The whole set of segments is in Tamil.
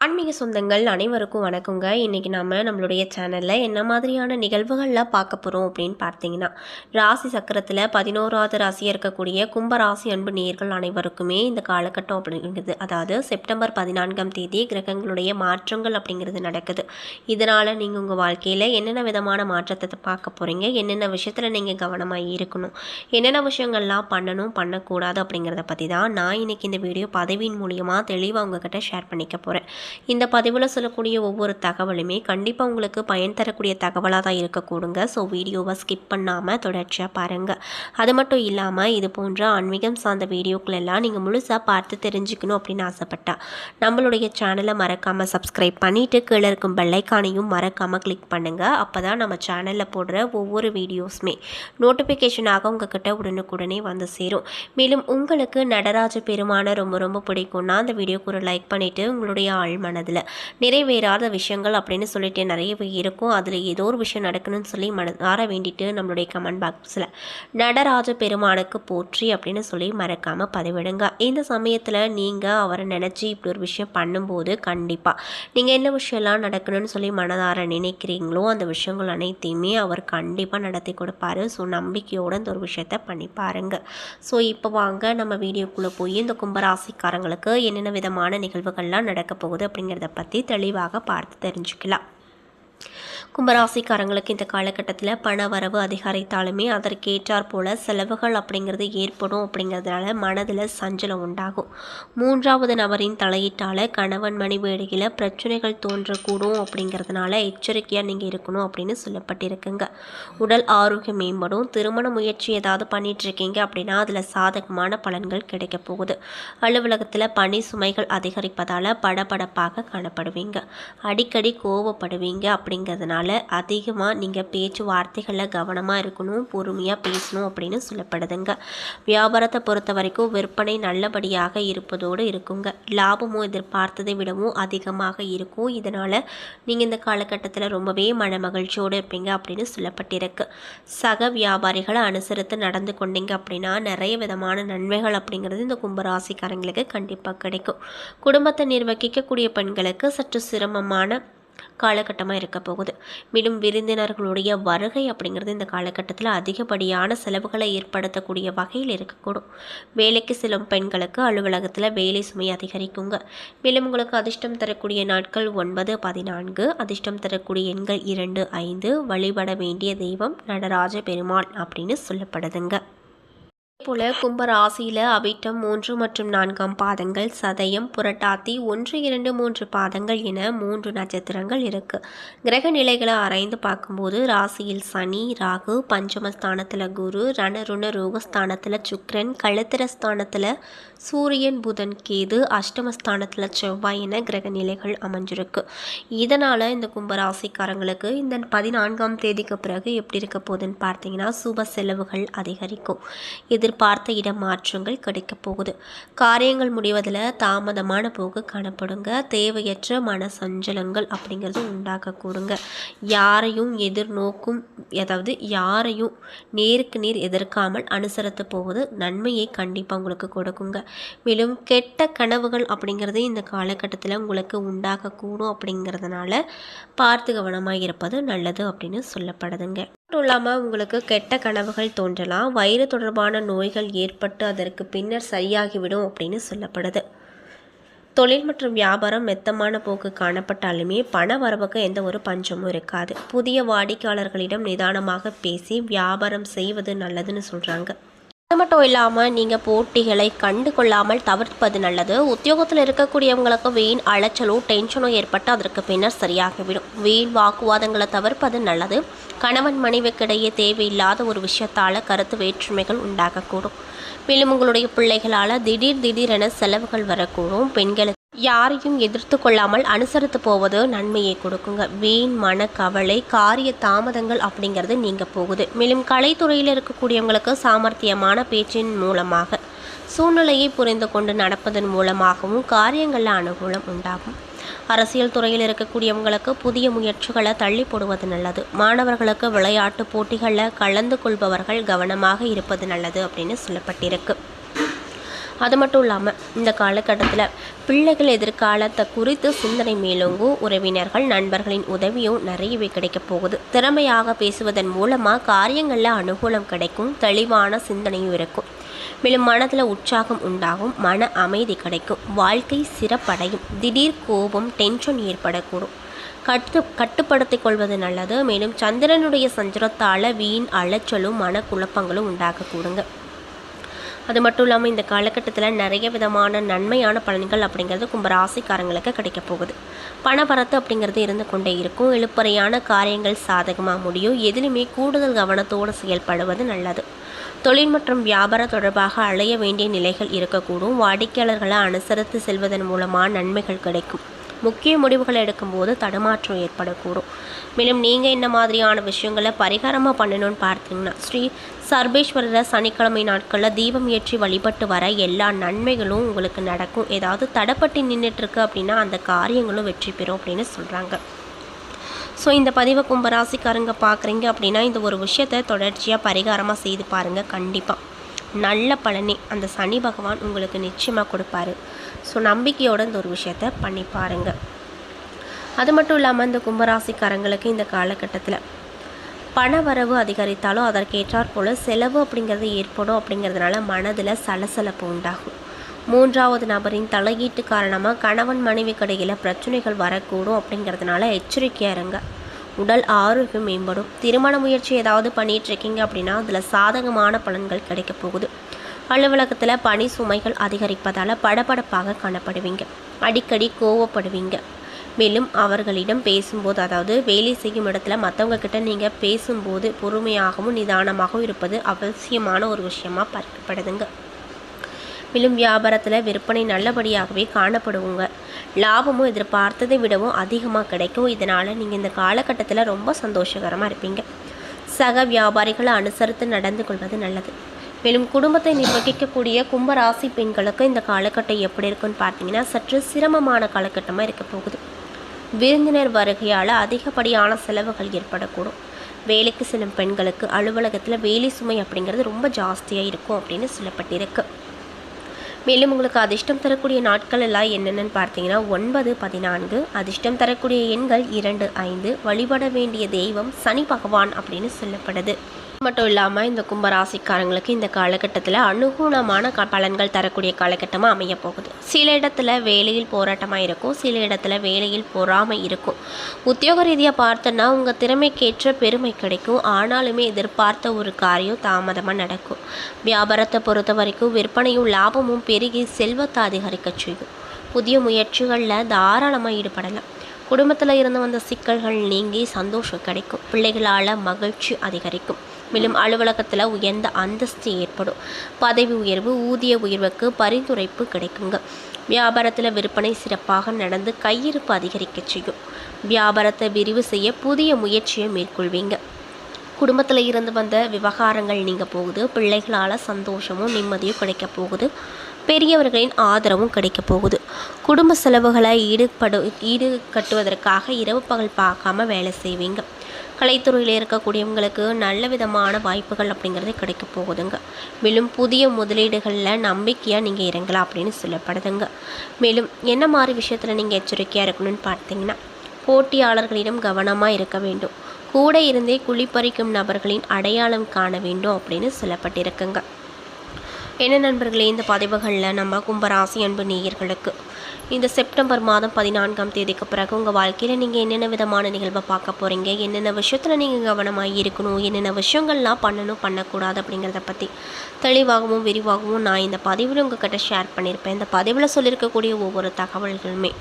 ஆன்மீக சொந்தங்கள் அனைவருக்கும் வணக்கங்க. இன்றைக்கி நம்ம நம்மளுடைய சேனலில் என்ன மாதிரியான நிகழ்வுகள்லாம் பார்க்க போகிறோம் அப்படின்னு பார்த்தீங்கன்னா ராசி சக்கரத்தில் பதினோராவது ராசியாக இருக்கக்கூடிய கும்ப ராசி அன்பு நேர்கள் அனைவருக்குமே இந்த காலகட்டம் அப்படிங்கிறது அதாவது செப்டம்பர் பதினான்காம் தேதி கிரகங்களுடைய மாற்றங்கள் அப்படிங்கிறது நடக்குது. இதனால் நீங்கள் உங்கள் வாழ்க்கையில் என்னென்ன விதமான மாற்றத்தை பார்க்க போகிறீங்க என்னென்ன விஷயத்தில் நீங்கள் கவனமாக இருக்கணும்? என்னென்ன விஷயங்கள்லாம் பண்ணணும் பண்ணக்கூடாது அப்படிங்கிறத பற்றி தான் நான் இன்றைக்கி இந்த வீடியோ பதவியின் மூலியமாக தெளிவாக உங்ககிட்ட ஷேர் பண்ணிக்க போகிறேன் இந்த பதிவில் சொல்லக்கூடிய ஒவ்வொரு தகவலுமே கண்டிப்பாக உங்களுக்கு பயன் தரக்கூடிய தகவலாக தான் இருக்கக்கூடுங்க ஸோ வீடியோவை ஸ்கிப் பண்ணாமல் தொடர்ச்சியாக பாருங்கள் அது மட்டும் இல்லாமல் இது போன்ற ஆன்மீகம் சார்ந்த வீடியோக்களெல்லாம் நீங்கள் முழுசாக பார்த்து தெரிஞ்சுக்கணும் அப்படின்னு ஆசைப்பட்டா நம்மளுடைய சேனலை மறக்காமல் சப்ஸ்கிரைப் பண்ணிவிட்டு கீழே இருக்கும் பெல்லைக்கானையும் மறக்காமல் கிளிக் பண்ணுங்கள் அப்போ தான் நம்ம சேனலில் போடுற ஒவ்வொரு வீடியோஸுமே நோட்டிஃபிகேஷனாக உங்ககிட்ட உடனுக்குடனே வந்து சேரும். மேலும் உங்களுக்கு நடராஜ பெருமான ரொம்ப ரொம்ப பிடிக்கும்னா அந்த வீடியோக்கு ஒரு லைக் பண்ணிவிட்டு உங்களுடைய ஆள் மனதில். நிறைவேறாத விஷயங்கள் அப்படின்னு சொல்லிட்டு நிறையவே இருக்கும். அதில் ஏதோ ஒரு விஷயம் நடக்கணும்னு சொல்லி மனதார வேண்டிட்டு நம்மளுடைய கமெண்ட் பாக்ஸில் நடராஜ பெருமானுக்கு போற்றி அப்படின்னு சொல்லி மறக்காமல் பதிவிடுங்க. இந்த சமயத்தில் நீங்கள் அவரை நினச்சி இப்படி ஒரு விஷயம் பண்ணும்போது கண்டிப்பாக நீங்கள் என்ன விஷயம்லாம் நடக்கணும்னு சொல்லி மனதார நினைக்கிறீங்களோ அந்த விஷயங்கள் அனைத்தையுமே அவர் கண்டிப்பாக நடத்தி கொடுப்பாரு. ஸோ நம்பிக்கையோடு இந்த ஒரு விஷயத்த பண்ணி பாருங்கள் ஸோ இப்போ வாங்க. நம்ம வீடியோக்குள்ளே போய் இந்த கும்பராசிக்காரங்களுக்கு என்னென்ன விதமான நிகழ்வுகள்லாம் நடக்க போகுது அப்படிங்கிறத பற்றி தெளிவாக பார்த்து தெரிஞ்சுக்கலாம். கும்பராசிக்காரங்களுக்கு இந்த காலகட்டத்தில் பண வரவு அதிகரித்தாலுமே அதற்கேற்றார் போல செலவுகள் அப்படிங்கிறது ஏற்படும் அப்படிங்கிறதுனால மனதில் சஞ்சலம் உண்டாகும். மூன்றாவது நபரின் தலையீட்டால் கணவன் மணி வேடையில் பிரச்சனைகள் தோன்றக்கூடும் அப்படிங்கிறதுனால எச்சரிக்கையாக நீங்கள் இருக்கணும் அப்படின்னு சொல்லப்பட்டிருக்குங்க. உடல் ஆரோக்கியம் மேம்படும். திருமண முயற்சி ஏதாவது பண்ணிகிட்ருக்கீங்க அப்படின்னா அதில் சாதகமான பலன்கள் கிடைக்க போகுது. அலுவலகத்தில் பணி சுமைகள் அதிகரிப்பதால் படபடப்பாக காணப்படுவீங்க. அடிக்கடி கோவப்படுவீங்க அப்படிங்கிறதுனால அதனால் அதிகமாக நீங்கள் பேச்சு வார்த்தைகளில் கவனமாக இருக்கணும் பொறுமையாக பேசணும் அப்படின்னு சொல்லப்படுதுங்க. வியாபாரத்தை பொறுத்த வரைக்கும் விற்பனை நல்லபடியாக இருப்பதோடு இருக்குங்க. லாபமும் எதிர்பார்த்ததை விடவும் அதிகமாக இருக்கும். இதனால் நீங்கள் இந்த காலகட்டத்தில் ரொம்பவே மன மகிழ்ச்சியோடு இருப்பீங்க அப்படின்னு சொல்லப்பட்டிருக்கு. சக வியாபாரிகளை அனுசரித்து நடந்து கொண்டீங்க அப்படின்னா நிறைய விதமான நன்மைகள் அப்படிங்கிறது இந்த கும்பராசிக்காரங்களுக்கு கண்டிப்பாக கிடைக்கும். குடும்பத்தை நிர்வகிக்கக்கூடிய பெண்களுக்கு சற்று சிரமமான காலகட்டமாக இருக்க போகுது. மேலும் விருந்தினர்களுடைய வருகை அப்படிங்கிறது இந்த காலகட்டத்தில் அதிகப்படியான செலவுகளை ஏற்படுத்தக்கூடிய வகையில் இருக்கக்கூடும். வேலைக்கு செல்லும் பெண்களுக்கு அலுவலகத்தில் வேலை சுமை அதிகரிக்குங்க. மேலும் உங்களுக்கு அதிர்ஷ்டம் தரக்கூடிய நாட்கள் ஒன்பது பதினான்கு. அதிர்ஷ்டம் தரக்கூடிய எண்கள் இரண்டு ஐந்து. வழிபட வேண்டிய தெய்வம் நடராஜ பெருமாள் அப்படின்னு சொல்லப்படுதுங்க. போல கும்பராசியில் அபிட்டம் அவிட்டம் மூன்று மற்றும் நான்காம் பாதங்கள் சதயம் புரட்டாத்தி ஒன்று இரண்டு மூன்று பாதங்கள் என மூன்று நட்சத்திரங்கள் இருக்கு. கிரக நிலைகளை ஆராய்ந்து பார்க்கும்போது ராசியில் சனி ராகு பஞ்சமஸ்தானத்தில் குரு ரணருண ரோகஸ்தானத்தில் சுக்ரன் களத்திரஸ்தானத்தில் சூரியன் புதன் கேது அஷ்டமஸ்தானத்தில் செவ்வாய் என கிரக நிலைகள் அமைஞ்சிருக்கு. இதனால் இந்த கும்பராசிக்காரங்களுக்கு இந்த பதினான்காம் தேதிக்கு பிறகு எப்படி இருக்க போகுதுன்னு பார்த்தீங்கன்னா சுப செலவுகள் அதிகரிக்கும். பார்த்த இட மாற்றங்கள் கிடைக்க போகுது. காரியங்கள் முடிவதில் தாமதமான போக்கு காணப்படுங்க. தேவையற்ற மன சஞ்சலங்கள் அப்படிங்கிறது உண்டாக்கக்கூடுங்க. யாரையும் எதிர்நோக்கும் அதாவது யாரையும் நேருக்கு நேர் எதிர்க்காமல் அனுசரித்து போவது நன்மையை கண்டிப்பாக உங்களுக்கு கொடுக்குங்க. மேலும் கெட்ட கனவுகள் அப்படிங்கிறது இந்த காலகட்டத்தில் உங்களுக்கு உண்டாகக்கூடும் அப்படிங்கிறதுனால பார்த்து கவனமாக இருப்பது நல்லது அப்படின்னு சொல்லப்படுதுங்க. மட்டும் இல்லாமல் உங்களுக்கு கெட்ட கனவுகள் தோன்றலாம். வயிறு தொடர்பான நோய்கள் ஏற்பட்டு அதற்கு பின்னர் சரியாகிவிடும் அப்படின்னு சொல்லப்படுது. தொழில் மற்றும் வியாபாரம் மெத்தமான போக்கு காணப்பட்டாலுமே பண வரவுக்கு எந்த ஒரு பஞ்சமும் இருக்காது. புதிய வாடிக்கையாளர்களிடம் நிதானமாக பேசி வியாபாரம் செய்வது நல்லதுன்னு சொல்கிறாங்க அது மட்டும் இல்லாமல் நீங்கள் போட்டிகளை கண்டு கொள்ளாமல் தவிர்ப்பது நல்லது. உத்தியோகத்தில் இருக்கக்கூடியவங்களுக்கு வீண் அலைச்சலோ டென்ஷனோ ஏற்பட்டு அதற்கு பின்னர் சரியாகிவிடும் வீண் வாக்குவாதங்களை தவிர்ப்பது நல்லது. கணவன் மனைவிக்கிடையே தேவையில்லாத ஒரு விஷயத்தால் கருத்து வேற்றுமைகள் உண்டாகக்கூடும். மேலும் உங்களுடைய பிள்ளைகளால் திடீர் திடீரென செலவுகள் வரக்கூடும். பெண்களுக்கு யாரையும் எதிர்த்து கொள்ளாமல் அனுசரித்து போவது நன்மையை கொடுக்குங்க. வீண் மன கவலை காரிய தாமதங்கள் அப்படிங்கிறது நீங்க போகுது. மேலும் கலைத்துறையில் இருக்கக்கூடியவங்களுக்கு சாமர்த்தியமான பேச்சின் மூலமாக சூழ்நிலையை புரிந்து கொண்டு நடப்பதன் மூலமாகவும் காரியங்களில் அனுகூலம் உண்டாகும். அரசியல் துறையில் இருக்கக்கூடியவங்களுக்கு புதிய முயற்சிகளை தள்ளி போடுவது நல்லது. மாணவர்களுக்கு விளையாட்டு போட்டிகளில் கலந்து கொள்பவர்கள் கவனமாக இருப்பது நல்லது அப்படின்னு சொல்லப்பட்டிருக்கு. அது மட்டும் இல்லாமல் இந்த காலகட்டத்தில் பிள்ளைகள் எதிர்காலத்தை குறித்து சிந்தனை மேலோங்கும் உறவினர்கள் நண்பர்களின் உதவியும் நிறையவே கிடைக்க போகுது. திறமையாக பேசுவதன் மூலமாக காரியங்களில் அனுகூலம் கிடைக்கும் தெளிவான சிந்தனையும் இருக்கும். மேலும் மனதில் உற்சாகம் உண்டாகும் மன அமைதி கிடைக்கும் வாழ்க்கை சிறப்படையும் திடீர் கோபம் டென்ஷன் ஏற்படக்கூடும். கட்டு கட்டுப்படுத்திக் கொள்வது நல்லது. மேலும் சந்திரனுடைய சஞ்சரத்தால் வீண் அலைச்சலும் மனக்குழப்பங்களும் உண்டாகக்கூடுங்க அது மட்டும் இல்லாமல் இந்த காலகட்டத்தில் நிறைய விதமான நன்மையான பலன்கள் அப்படிங்கிறது கும்பராசிக்காரங்களுக்கு கிடைக்க போகுது. பணபரத்து அப்படிங்கிறது இருந்து கொண்டே இருக்கும். எழுப்பறையான காரியங்கள் சாதகமாக முடியும். எதிலுமே கூடுதல் கவனத்தோடு செயல்படுவது நல்லது. தொழில் மற்றும் வியாபாரம் தொடர்பாக அலைய வேண்டிய நிலைகள் இருக்கக்கூடும். வாடிக்கையாளர்களை அனுசரித்து செல்வதன் மூலமாக நன்மைகள் கிடைக்கும். முக்கிய முடிவுகளை எடுக்கும்போது தடுமாற்றம் ஏற்படக்கூடும். மேலும் நீங்கள் என்ன மாதிரியான விஷயங்களை பரிகாரமாக பண்ணணும்னு பார்த்தீங்கன்னா ஸ்ரீ சர்வேஸ்வரர் சனிக்கிழமை நாட்களில் தீபம் ஏற்றி வழிபட்டு வர எல்லா நன்மைகளும் உங்களுக்கு நடக்கும். ஏதாவது தடப்பட்டு நின்றுட்டுருக்கு அப்படின்னா அந்த காரியங்களும் வெற்றி பெறும் அப்படின்னு சொல்கிறாங்க ஸோ இந்த பதிவை கும்பராசிக்காரங்க பார்க்குறீங்க அப்படின்னா இந்த ஒரு விஷயத்தை தொடர்ச்சியாக பரிகாரமாக செய்து பாருங்கள் கண்டிப்பாக நல்ல பலனே அந்த சனி பகவான் உங்களுக்கு நிச்சயமாக கொடுப்பாரு. ஸோ நம்பிக்கையோடு இந்த ஒரு விஷயத்த பண்ணி பாருங்கள் அது மட்டும் இல்லாமல் இந்த கும்பராசிக்காரங்களுக்கு இந்த காலகட்டத்தில் பண வரவு அதிகரித்தாலும் அதற்கேற்றாற் போல் செலவு அப்படிங்கிறது ஏற்படும் அப்படிங்கிறதுனால மனதில் சலசலப்பு உண்டாகும். மூன்றாவது நபரின் தலையீட்டு காரணமாக கணவன் மனைவி கடையில் பிரச்சனைகள் வரக்கூடும் அப்படிங்கிறதுனால எச்சரிக்கையாக இருங்க. உடல் ஆரோக்கியம் மேம்படும். திருமண முயற்சி ஏதாவது பண்ணிகிட்ருக்கீங்க அப்படின்னா அதில் சாதகமான பலன்கள் கிடைக்க போகுது. அலுவலகத்தில் பணி சுமைகள் அதிகரிப்பதால் படபடப்பாக காணப்படுவீங்க. அடிக்கடி கோவப்படுவீங்க. மேலும் அவர்களிடம் பேசும்போது அதாவது வேலை செய்யும் இடத்துல மற்றவங்க கிட்ட நீங்கள் பேசும்போது பொறுமையாகவும் நிதானமாகவும் இருப்பது அவசியமான ஒரு விஷயமாக பார்க்கப்படுதுங்க. மேலும் வியாபாரத்தில் விற்பனை நல்லபடியாகவே காணப்படுவோங்க. லாபமும் எதிர்பார்த்ததை விடவும் அதிகமாக கிடைக்கும். இதனால் நீங்கள் இந்த காலகட்டத்தில் ரொம்ப சந்தோஷகரமாக இருப்பீங்க. சக வியாபாரிகளை அனுசரித்து நடந்து கொள்வது நல்லது. மேலும் குடும்பத்தை நிர்வகிக்கக்கூடிய கும்பராசி பெண்களுக்கு இந்த காலகட்டம் எப்படி இருக்குன்னு பார்த்தீங்கன்னா சற்று சிரமமான காலகட்டமாக இருக்க போகுது. விருந்தினர் வருகையால் அதிகப்படியான செலவுகள் ஏற்படக்கூடும். வேலைக்கு செல்லும் பெண்களுக்கு அலுவலகத்தில் வேலை சுமை அப்படிங்கிறது ரொம்ப ஜாஸ்தியாக இருக்கும் அப்படின்னு சொல்லப்பட்டிருக்கு. மேலும் உங்களுக்கு அதிர்ஷ்டம் தரக்கூடிய நாட்கள் எல்லாம் என்னென்னு பார்த்தீங்கன்னா ஒன்பது பதினான்கு. அதிர்ஷ்டம் தரக்கூடிய எண்கள் இரண்டு ஐந்து. வழிபட வேண்டிய தெய்வம் சனி பகவான் அப்படின்னு சொல்லப்படுது. மட்டும் இல்லாமல் இந்த கும்பராசிக்காரங்களுக்கு இந்த காலகட்டத்தில் அனுகூலமான க பலன்கள் தரக்கூடிய காலகட்டமாக அமைய போகுது சில இடத்துல வேலையில் போராட்டமாக இருக்கும் சில இடத்துல வேலையில் பொறாமை இருக்கும். உத்தியோக ரீதியாக பார்த்தோன்னா உங்கள் திறமைக்கேற்ற பெருமை கிடைக்கும். ஆனாலுமே எதிர்பார்த்த ஒரு காரியம் தாமதமாக நடக்கும். வியாபாரத்தை பொறுத்த வரைக்கும் விற்பனையும் லாபமும் பெருகி செல்வத்தை அதிகரிக்க செய்யும். புதிய முயற்சிகளில் தாராளமாக ஈடுபடலாம். குடும்பத்தில் இருந்து வந்த சிக்கல்கள் நீங்கி சந்தோஷம் கிடைக்கும். பிள்ளைகளால் மகிழ்ச்சி அதிகரிக்கும். மேலும் அலுவலகத்தில் உயர்ந்த அந்தஸ்து ஏற்படும். பதவி உயர்வு ஊதிய உயர்வுக்கு பரிந்துரைப்பு கிடைக்குங்க. வியாபாரத்தில் விற்பனை சிறப்பாக நடந்து கையிருப்பு அதிகரிக்க செய்யும். வியாபாரத்தை விரிவு செய்ய புதிய முயற்சியை மேற்கொள்வீங்க. குடும்பத்தில் இருந்து வந்த விவகாரங்கள் நீங்கள் போகுது. பிள்ளைகளால் சந்தோஷமும் நிம்மதியும் கிடைக்க போகுது. பெரியவர்களின் ஆதரவும் கிடைக்க போகுது. குடும்ப செலவுகளை ஈடுபடு ஈடு கட்டுவதற்காக இரவு பகல் பார்க்காம வேலை செய்வீங்க. கலைத்துறையில் இருக்கக்கூடியவங்களுக்கு நல்ல விதமான வாய்ப்புகள் அப்படிங்கிறது கிடைக்க போகுதுங்க. மேலும் புதிய முதலீடுகளில் நம்பிக்கையாக நீங்கள் இறங்கலாம் அப்படின்னு சொல்லப்படுதுங்க. மேலும் என்ன மாதிரி விஷயத்தில் நீங்கள் எச்சரிக்கையாக இருக்கணும்னு பார்த்தீங்கன்னா போட்டியாளர்களிடம் கவனமாக இருக்க வேண்டும். கூட இருந்தே குழிப்பறிக்கும் நபர்களின் அடையாளம் காண வேண்டும் அப்படின்னு சொல்லப்பட்டிருக்குங்க. என்ன நண்பர்களே இந்த பதிவுகளில் நம்ம கும்பராசி அன்பு நேயர்களுக்கு இந்த செப்டம்பர் மாதம் பதினான்காம் தேதிக்கு பிறகு உங்கள் வாழ்க்கையில் நீங்கள் என்னென்ன விதமான நிகழ்வை பார்க்க போகிறீங்க என்னென்ன விஷயத்தில் நீங்கள் கவனமாக இருக்கணும்? என்னென்ன விஷயங்கள்லாம் பண்ணணும் பண்ணக்கூடாது அப்படிங்கிறத பற்றி தெளிவாகவும் விரிவாகவும் நான் இந்த பதிவில் உங்கள்கிட்ட ஷேர் பண்ணியிருப்பேன். இந்த பதிவில் சொல்லியிருக்கக்கூடிய ஒவ்வொரு தகவல்களுமே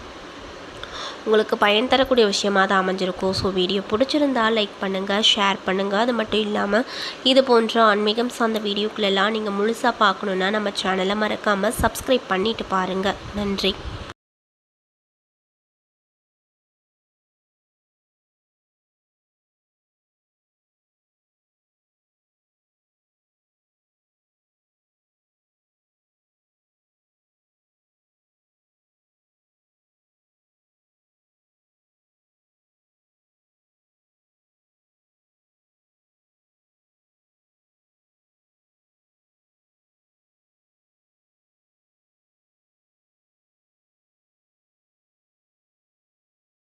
உங்களுக்கு பயன் தரக்கூடிய விஷயமாக தான் அமைஞ்சிருக்கும். ஸோ வீடியோ பிடிச்சிருந்தா லைக் பண்ணுங்கள் ஷேர் பண்ணுங்கள் அது மட்டும் இல்லாமல் இது போன்ற ஆன்மீகம் சார்ந்த வீடியோக்களெல்லாம் நீங்கள் முழுசாக பார்க்கணுன்னா நம்ம சேனலை மறக்காமல் சப்ஸ்கிரைப் பண்ணிவிட்டு பாருங்கள் நன்றி.